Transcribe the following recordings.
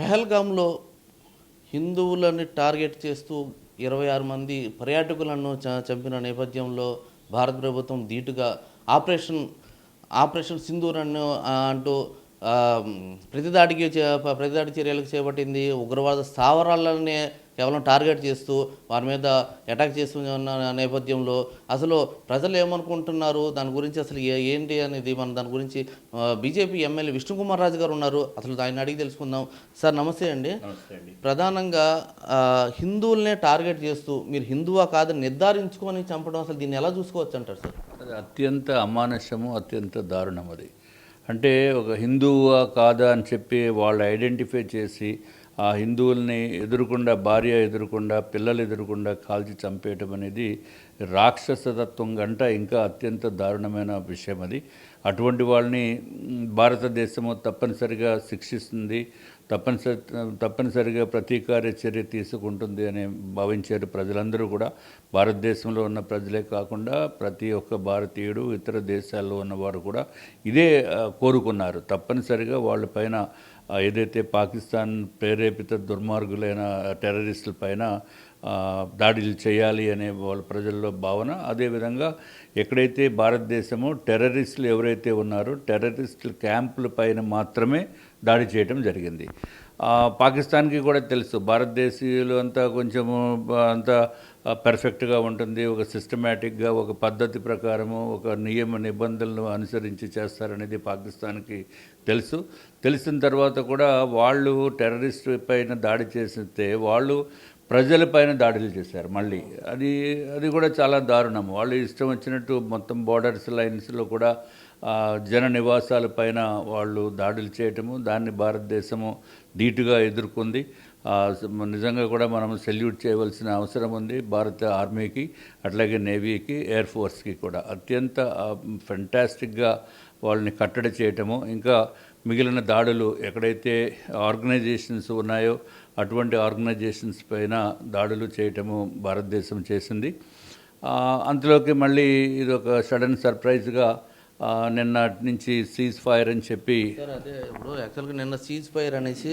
పహల్గామ్లో హిందువులని target చేస్తూ ఇరవై ఆరు మంది పర్యాటకులను చ- చంపిన నేపథ్యంలో భారత ప్రభుత్వం ధీటుగా ఆపరేషన్ ఆపరేషన్ సింధూర్ అను అంటూ ప్రతిదాడికి చే- ప్రతిదాడి చర్యలకు చేపట్టింది. ఉగ్రవాద స్థావరాలనే కేవలం టార్గెట్ చేస్తూ వారి మీద అటాక్ చేస్తున్న నేపథ్యంలో అసలు ప్రజలు ఏమనుకుంటున్నారు? దాని గురించి అసలు ఏ- ఏంటి అనేది మనం దాని గురించి బీజేపీ ఎమ్మెల్యే విష్ణుకుమార్ రాజు గారు ఉన్నారు. అసలు ఆయన అడిగి తెలుసుకుందాం. సార్ నమస్తే అండి. నమస్తే అండి. ప్రధానంగా హిందువులనే టార్గెట్ చేస్తూ మీరు హిందువా కాదని నిర్ధారించుకొని చంపడం అసలు దీన్ని ఎలా చూసుకోవచ్చు అంటారు సార్? అది అత్యంత అమానుషము అత్యంత దారుణం అది. అంటే ఒక హిందువా కాదా అని చెప్పి వాళ్ళు ఐడెంటిఫై చేసి ఆ హిందువుల్ని ఎదురుకుండా భార్య ఎదురుకుండా పిల్లలు ఎదురుకుండా కాల్చి చంపేయటం అనేది రాక్షసతత్వం గంట ఇంకా అత్యంత దారుణమైన విషయం అది. అటువంటి వాళ్ళని భారతదేశము తప్పనిసరిగా శిక్షిస్తుంది తప్పనిసరి తప్పనిసరిగా ప్రతీకార చర్య తీసుకుంటుంది అని భావించారు ప్రజలందరూ కూడా. భారతదేశంలో ఉన్న ప్రజలే కాకుండా ప్రతి ఒక్క భారతీయుడు ఇతర దేశాల్లో ఉన్నవారు కూడా ఇదే కోరుకున్నారు. తప్పనిసరిగా వాళ్ళపైన పైన ఏదైతే పాకిస్తాన్ ప్రేరేపిత దుర్మార్గులైన టెర్రరిస్టుల పైన దాడులు చేయాలి అనే వాళ్ళ ప్రజల్లో భావన అదేవిధంగా ఎక్కడైతే భారతదేశము టెర్రరిస్టులు ఎవరైతే ఉన్నారో టెర్రరిస్టుల క్యాంపుల పైన మాత్రమే దాడి చేయడం జరిగింది. పాకిస్తాన్కి కూడా తెలుసు. భారతదేశీయులు అంతా కొంచెము అంతా పర్ఫెక్ట్గా ఉంటుంది. ఒక సిస్టమేటిక్గా ఒక పద్ధతి ప్రకారము ఒక నియమ నిబంధనలు అనుసరించి చేస్తారనేది పాకిస్తాన్కి తెలుసు. తెలిసిన తర్వాత కూడా వాళ్ళు టెర్రరిస్ట్ పైన దాడి చేస్తే వాళ్ళు ప్రజలపైన దాడులు చేశారు మళ్ళీ. అది అది కూడా చాలా దారుణం వాళ్ళు ఇష్టం వచ్చినట్టు మొత్తం బోర్డర్స్ లైన్స్లో కూడా జన నివాసాల పైన వాళ్ళు దాడులు చేయటము దాన్ని భారతదేశము ధీటుగా ఎదుర్కొంది. నిజంగా కూడా మనం సెల్యూట్ చేయవలసిన అవసరం ఉంది భారత ఆర్మీకి అట్లాగే నేవీకి ఎయిర్ ఫోర్స్కి కూడా. అత్యంత ఫెంటాస్టిక్గా వాళ్ళని కట్టడి చేయటము ఇంకా మిగిలిన దాడులు ఎక్కడైతే ఆర్గనైజేషన్స్ ఉన్నాయో అటువంటి ఆర్గనైజేషన్స్ పైన దాడులు చేయటము భారతదేశం చేసింది. అందులోకి అంతలోకి మళ్ళీ ఇది ఒక సడన్ సర్ప్రైజ్గా నిన్నటి నుంచి సీజ్ ఫైర్ అని చెప్పి సార్ అదే ఇప్పుడు యాక్చువల్గా నిన్న సీజ్ ఫైర్ అనేసి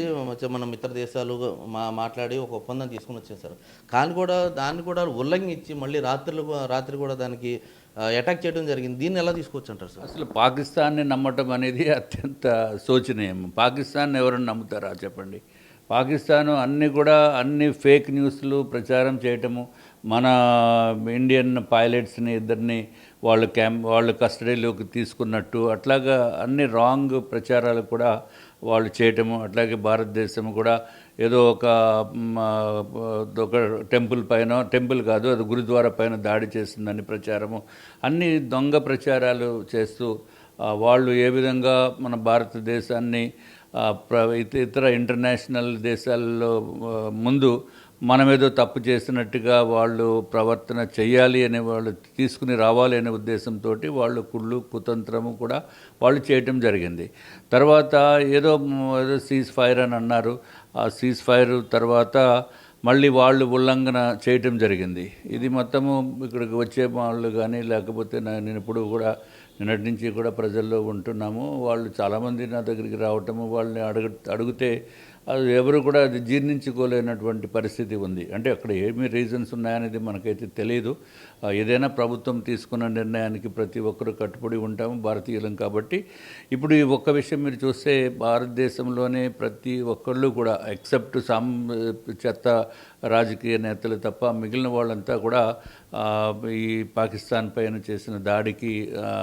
మనం ఇతర దేశాలు మా మాట్లాడి ఒక ఒప్పందం తీసుకుని వచ్చేసారు కానీ కూడా దాన్ని కూడా ఉల్లంఘించి మళ్ళీ రాత్రులు రాత్రి కూడా దానికి అటాక్ చేయడం జరిగింది. దీన్ని ఎలా తీసుకోవచ్చు అంటారు సార్? అసలు పాకిస్తాన్ని నమ్మటం అనేది అత్యంత శోచనీయం. పాకిస్తాన్ ఎవరైనా నమ్ముతారా చెప్పండి? పాకిస్తాన్ అన్ని కూడా అన్ని ఫేక్ న్యూస్లు ప్రచారం చేయటము మన ఇండియన్ పైలట్స్ని ఇద్దరిని వాళ్ళు క్యాంప్ వాళ్ళు కస్టడీలోకి తీసుకున్నట్టు అట్లాగా అన్ని రాంగ్ ప్రచారాలు కూడా వాళ్ళు చేయటము అట్లాగే భారతదేశం కూడా ఏదో ఒక ఒక టెంపుల్ పైన టెంపుల్ కాదు అది గురుద్వారా పైన దాడి చేసిందని ప్రచారము అన్ని దొంగ ప్రచారాలు చేస్తూ వాళ్ళు ఏ విధంగా మన భారతదేశాన్ని ప్ర- ఇత- ఇతర ఇంటర్నేషనల్ దేశాల్లో ముందు మనమేదో తప్పు చేసినట్టుగా వాళ్ళు ప్రవర్తన చేయాలి అనే వాళ్ళు తీసుకుని రావాలి అనే ఉద్దేశంతో వాళ్ళు కుళ్ళు కుతంత్రము కూడా వాళ్ళు చేయటం జరిగింది. తర్వాత ఏదో ఏదో సీజ్ ఫైర్ అని అన్నారు. ఆ సీజ్ ఫైర్ తర్వాత మళ్ళీ వాళ్ళు ఉల్లంఘన చేయటం జరిగింది. ఇది మొత్తము ఇక్కడికి వచ్చే వాళ్ళు కానీ లేకపోతే నేను ఇప్పుడు కూడా నిన్నటి నుంచి కూడా ప్రజల్లో ఉంటున్నాము. వాళ్ళు చాలామంది నా దగ్గరికి రావటము వాళ్ళని అడుగు అడిగితే అది ఎవరు కూడా అది జీర్ణించుకోలేనటువంటి పరిస్థితి ఉంది. అంటే అక్కడ ఏమి రీజన్స్ ఉన్నాయనేది మనకైతే తెలియదు ఏదైనా ప్రభుత్వం తీసుకున్న నిర్ణయానికి ప్రతి ఒక్కరు కట్టుబడి ఉంటాము భారతీయులం కాబట్టి. ఇప్పుడు ఈ ఒక్క విషయం మీరు చూస్తే భారతదేశంలోనే ప్రతి ఒక్కళ్ళు కూడా ఎక్సెప్ట్ సమ్ చెత్త రాజకీయ నేతలు తప్ప మిగిలిన వాళ్ళంతా కూడా ఈ పాకిస్తాన్ పైన చేసిన దాడికి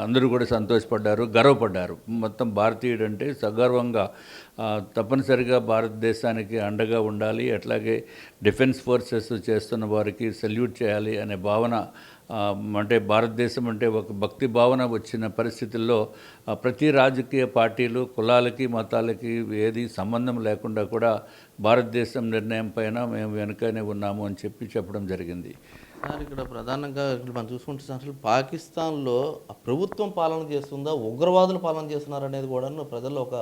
అందరూ కూడా సంతోషపడ్డారు గర్వపడ్డారు. మొత్తం భారతీయుడు అంటే సగర్వంగా తప్పనిసరిగా భారతదేశానికి అండగా ఉండాలి అట్లాగే డిఫెన్స్ ఫోర్సెస్ చేస్తున్న వారికి సెల్యూట్ చేయాలి అనే భావన అంటే భారతదేశం అంటే ఒక భక్తి భావన వచ్చిన పరిస్థితుల్లో ప్రతి రాజకీయ పార్టీలు కులాలకి మతాలకి ఏది సంబంధం లేకుండా కూడా భారతదేశం నిర్ణయం పైన మేము వెనుకనే ఉన్నాము అని చెప్పి చెప్పడం జరిగింది. సార్ ఇక్కడ ప్రధానంగా ఇక్కడ మనం చూసుకుంటే అసలు పాకిస్తాన్లో ప్రభుత్వం పాలన చేస్తుందా ఉగ్రవాదులు పాలన చేస్తున్నారనేది కూడా ప్రజల్లో ఒక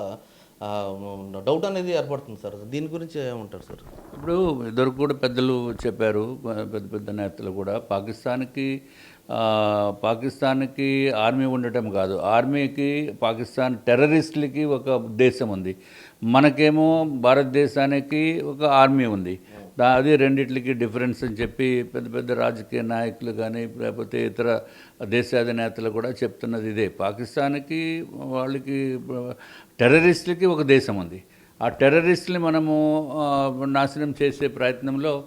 డౌట్ అనేది ఏర్పడుతుంది సార్. దీని గురించి ఏమంటారు సార్? ఇప్పుడు ఇద్దరు కూడా పెద్దలు చెప్పారు పెద్ద పెద్ద నేతలు కూడా. పాకిస్తాన్కి పాకిస్తాన్కి ఆర్మీ ఉండటం కాదు. ఆర్మీకి పాకిస్తాన్ టెర్రరిస్టులకి ఒక దేశం ఉంది. మనకేమో భారతదేశానికి ఒక ఆర్మీ ఉంది. అది రెండిట్లకి డిఫరెన్స్ అని చెప్పి పెద్ద పెద్ద రాజకీయ నాయకులు కానీ లేకపోతే ఇతర దేశాధినేతలు కూడా చెప్తున్నది ఇదే. పాకిస్తాన్కి వాళ్ళకి టెర్రరిస్టులకి ఒక దేశం ఉంది. ఆ టెర్రరిస్టుని మనము నాశనం చేసే ప్రయత్నంలో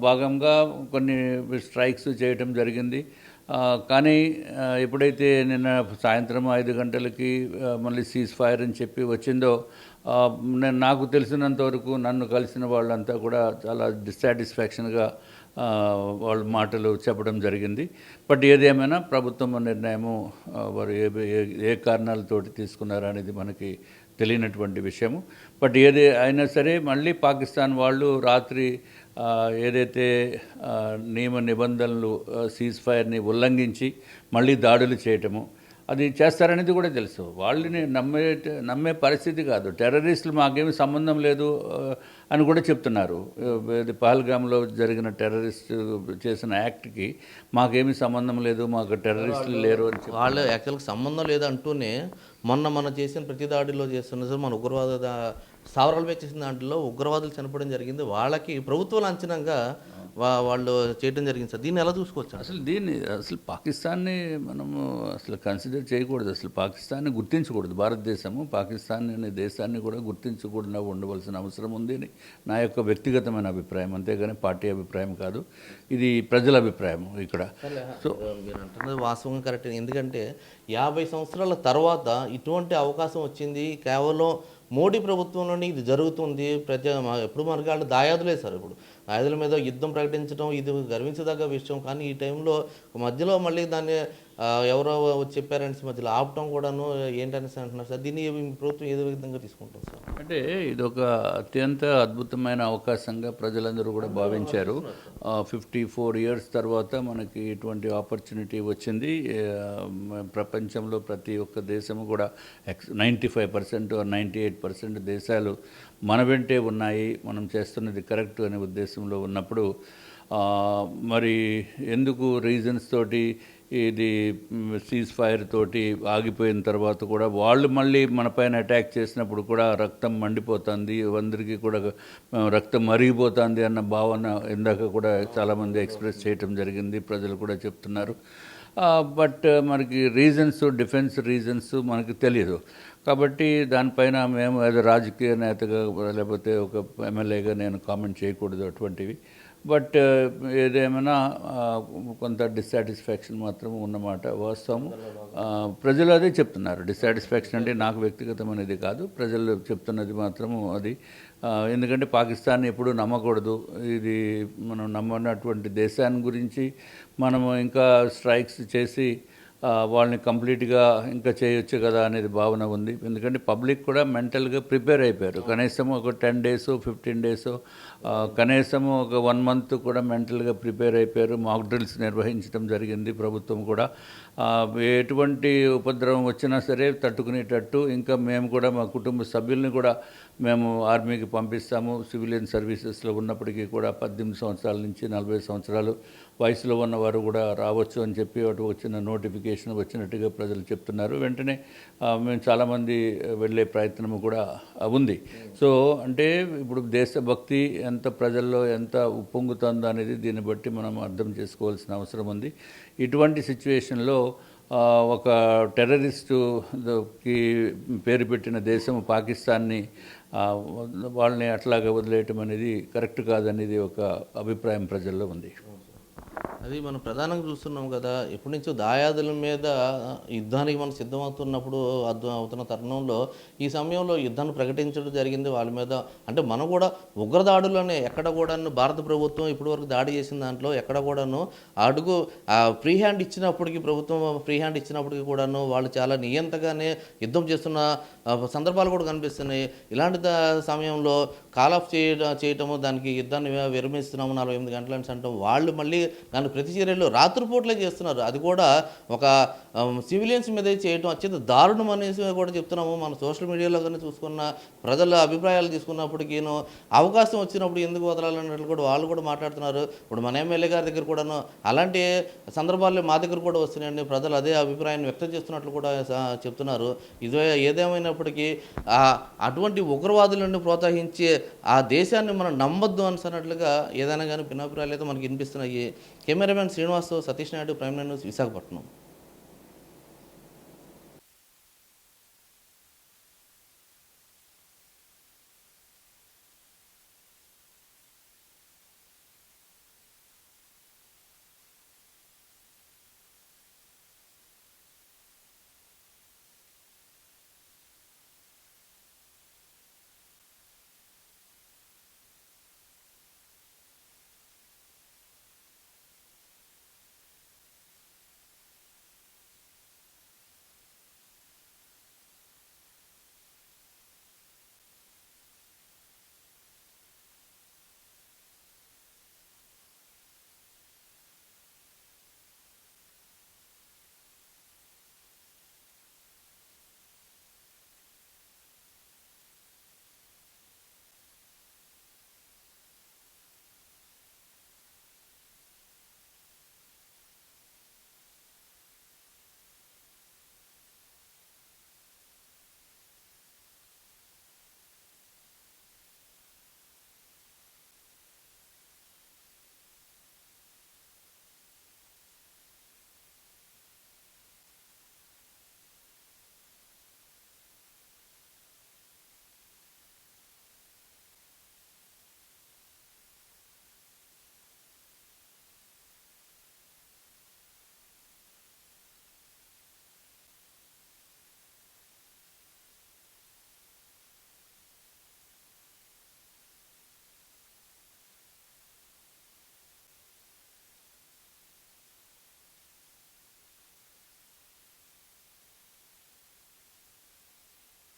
భాగంగా కొన్ని స్ట్రైక్స్ చేయటం జరిగింది. కానీ ఎప్పుడైతే నిన్న సాయంత్రం ఐదు గంటలకి మళ్ళీ సీజ్ ఫైర్ అని చెప్పి వచ్చిందో నేను నాకు తెలిసినంత వరకు నన్ను కలిసిన వాళ్ళంతా కూడా చాలా డిస్సాటిస్ఫాక్షన్గా వాళ్ళ మాటలు చెప్పడం జరిగింది. బట్ ఏదేమైనా ప్రభుత్వం నిర్ణయము వారు ఏ ఏ- కారణాలతోటి తీసుకున్నారు అనేది మనకి తెలియనటువంటి విషయము. బట్ ఏది అయినా సరే మళ్ళీ పాకిస్తాన్ వాళ్ళు రాత్రి ఏదైతే నియమ నిబంధనలు సీజ్ ఫైర్ని ఉల్లంఘించి మళ్ళీ దాడులు చేయటము అది చేస్తారనేది కూడా తెలుసు. వాళ్ళని నమ్మే నమ్మే పరిస్థితి కాదు. టెర్రరిస్టులు మాకేమీ సంబంధం లేదు అని కూడా చెప్తున్నారు. ఇది పహల్గామ్లో జరిగిన టెర్రరిస్ట్ చేసిన యాక్ట్కి మాకేమీ సంబంధం లేదు మాకు టెర్రరిస్టులు లేరు అని చెప్పి వాళ్ళు యాక్చువల్గా సంబంధం లేదంటూనే మొన్న మనం చేసిన ప్రతి దాడిలో చేస్తున్న సార్ మన ఉగ్రవాద స్థావరాలపై చేసిన దాంట్లో ఉగ్రవాదులు చనిపోవడం జరిగింది. వాళ్ళకి ప్రభుత్వం అంచనాగా వా- వాళ్ళు చేయడం జరిగింది సార్. దీన్ని ఎలా చూసుకోవచ్చు? అసలు దీన్ని అసలు పాకిస్తాన్ని మనము అసలు కన్సిడర్ చేయకూడదు. అసలు పాకిస్తాన్ని గుర్తించకూడదు. భారతదేశము పాకిస్తాన్ అనే దేశాన్ని కూడా గుర్తించకుండా ఉండవలసిన అవసరం ఉంది అని నా యొక్క వ్యక్తిగతమైన అభిప్రాయం. అంతేగాని పార్టీ అభిప్రాయం కాదు. ఇది ప్రజల అభిప్రాయం ఇక్కడ. సో మీరు అంటున్నది వాస్తవం కరెక్ట్. ఎందుకంటే యాభై సంవత్సరాల తర్వాత ఇటువంటి అవకాశం వచ్చింది. కేవలం మోడీ ప్రభుత్వంలోనే ఇది జరుగుతుంది. ప్రజ ఎప్పుడు మనకి వాళ్ళు దాయాదులే సార్ ఇప్పుడు. దాయాదుల మీద యుద్ధం ప్రకటించడం ఇది గర్వించదగ్గ విషయం. కానీ ఈ టైంలో మధ్యలో మళ్ళీ దాన్ని ఎవరో వచ్చే పేరెంట్స్ మధ్యలో ఆపటం కూడాను ఏంటనేసి అంటున్నారు సార్. దీన్ని ప్రభుత్వం ఏదో విధంగా తీసుకుంటాం సార్? అంటే ఇది ఒక అత్యంత అద్భుతమైన అవకాశంగా ప్రజలందరూ కూడా భావించారు. ఫిఫ్టీ ఫోర్ ఇయర్స్ తర్వాత మనకి ఇటువంటి ఆపర్చునిటీ వచ్చింది. ప్రపంచంలో ప్రతి ఒక్క దేశము కూడా X ninety five percent ninety eight percent దేశాలు మన వెంటే ఉన్నాయి. మనం చేస్తున్నది కరెక్ట్ అనే ఉద్దేశంలో ఉన్నప్పుడు మరి ఎందుకు రీజన్స్ తోటి ఇది సీజ్ ఫైర్ తోటి ఆగిపోయిన తర్వాత కూడా వాళ్ళు మళ్ళీ మన పైన అటాక్ చేసినప్పుడు కూడా రక్తం మండిపోతుంది. అందరికీ కూడా రక్తం మరిగిపోతుంది అన్న భావన ఇందాక కూడా చాలామంది ఎక్స్ప్రెస్ చేయటం జరిగింది. ప్రజలు కూడా చెప్తున్నారు. బట్ మనకి రీజన్స్ డిఫెన్స్ రీజన్స్ మనకి తెలియదు కాబట్టి దానిపైన మేము ఏదో రాజకీయ నేతగా లేకపోతే ఒక ఎమ్మెల్యేగా నేను కామెంట్ చేయకూడదు అటువంటివి. బట్ ఏదేమైనా కొంత డిస్సాటిస్ఫాక్షన్ మాత్రం ఉన్నమాట వాస్తవం ప్రజలు అదే చెప్తున్నారు. డిస్సాటిస్ఫాక్షన్ అంటే నాకు వ్యక్తిగతమైనది కాదు. ప్రజలు చెప్తున్నది మాత్రము అది. ఎందుకంటే పాకిస్తాన్ ఎప్పుడు నమ్మకూడదు. ఇది మనం నమ్మనటువంటి దేశాన్ని గురించి మనము ఇంకా స్ట్రైక్స్ చేసి వాళ్ళని కంప్లీట్గా ఇంకా చేయొచ్చు కదా అనేది భావన ఉంది. ఎందుకంటే పబ్లిక్ కూడా మెంటల్గా ప్రిపేర్ అయిపోయారు. కనీసం ఒక టెన్ డేస్ ఫిఫ్టీన్ డేస్ కనీసం ఒక వన్ మంత్ కూడా మెంటల్గా ప్రిపేర్ అయిపోయారు. మాక్ డ్రిల్స్ నిర్వహించడం జరిగింది ప్రభుత్వం కూడా. ఎటువంటి ఉపద్రవం వచ్చినా సరే తట్టుకునేటట్టు ఇంకా మేము కూడా మా కుటుంబ సభ్యుల్ని కూడా మేము ఆర్మీకి పంపిస్తాము. సివిలియన్ సర్వీసెస్లో ఉన్నప్పటికీ కూడా పద్దెనిమిది సంవత్సరాల నుంచి నలభై సంవత్సరాలు వయసులో ఉన్నవారు కూడా రావచ్చు అని చెప్పి అటు వచ్చిన నోటిఫికేషన్ వచ్చినట్టుగా ప్రజలు చెప్తున్నారు. వెంటనే మేము చాలామంది వెళ్ళే ప్రయత్నం కూడా ఉంది. సో అంటే ఇప్పుడు దేశభక్తి ఎంత ప్రజల్లో ఎంత ఉప్పొంగుతుందో అనేది దీన్ని బట్టి మనం అర్థం చేసుకోవాల్సిన అవసరం ఉంది. ఇటువంటి సిచ్యువేషన్లో ఒక టెర్రరిస్టుకి పేరు పెట్టిన దేశం పాకిస్తాన్ని వాళ్ళని అట్లాగా వదిలేయటం అనేది కరెక్ట్ కాదనేది ఒక అభిప్రాయం ప్రజల్లో ఉంది. అది మనం ప్రధానంగా చూస్తున్నాం కదా. ఎప్పటి నుంచో దాయాదుల మీద యుద్ధానికి మనం సిద్ధమవుతున్నప్పుడు అర్థం అవుతున్న తరుణంలో ఈ సమయంలో యుద్ధాన్ని ప్రకటించడం జరిగింది వాళ్ళ మీద. అంటే మనం కూడా ఉగ్రదాడులనే ఎక్కడ కూడాను భారత ప్రభుత్వం ఇప్పటివరకు దాడి చేసిన దాంట్లో ఎక్కడ కూడాను అడుగు ఫ్రీ హ్యాండ్ ఇచ్చినప్పటికీ ప్రభుత్వం ఫ్రీ హ్యాండ్ ఇచ్చినప్పటికీ కూడాను వాళ్ళు చాలా నియంతగానే యుద్ధం చేస్తున్న సందర్భాలు కూడా కనిపిస్తున్నాయి. ఇలాంటి సమయంలో కాల్ ఆఫ్ చేయడం చేయటము దానికి యుద్ధాన్ని విరమిస్తున్నాము నలభై ఎనిమిది గంటల నుంచి అంటాం. వాళ్ళు మళ్ళీ దాన్ని ప్రతి చర్యలు రాత్రిపూట్లే చేస్తున్నారు. అది కూడా ఒక సివిలియన్స్ మీద చేయడం అత్యంత దారుణం అనేసి కూడా చెప్తున్నాము. మన సోషల్ మీడియాలో కానీ చూసుకున్న ప్రజల అభిప్రాయాలు తీసుకున్నప్పటికీను అవకాశం వచ్చినప్పుడు ఎందుకు వదలాలన్నట్లు కూడా వాళ్ళు కూడా మాట్లాడుతున్నారు. ఇప్పుడు మన ఎమ్మెల్యే గారి దగ్గర కూడాను అలాంటి సందర్భాల్లో మా దగ్గర కూడా వస్తున్నాయండి. ప్రజలు అదే అభిప్రాయాన్ని వ్యక్తం చేస్తున్నట్లు కూడా చెప్తున్నారు. ఇదే ఏదేమైనప్పటికీ అటువంటి ఉగ్రవాదులను ప్రోత్సహించే ఆ దేశాన్ని మనం నమ్మొద్దు అన్నట్లుగా ఏదైనా కానీ భిన్నాభిప్రాయాలు అయితే మనకి వినిపిస్తున్నాయి. కెమెరామెన్ శ్రీనివాస్తో సతీష్ నాయుడు ప్రైమ్ న్యూస్ విశాఖపట్నం.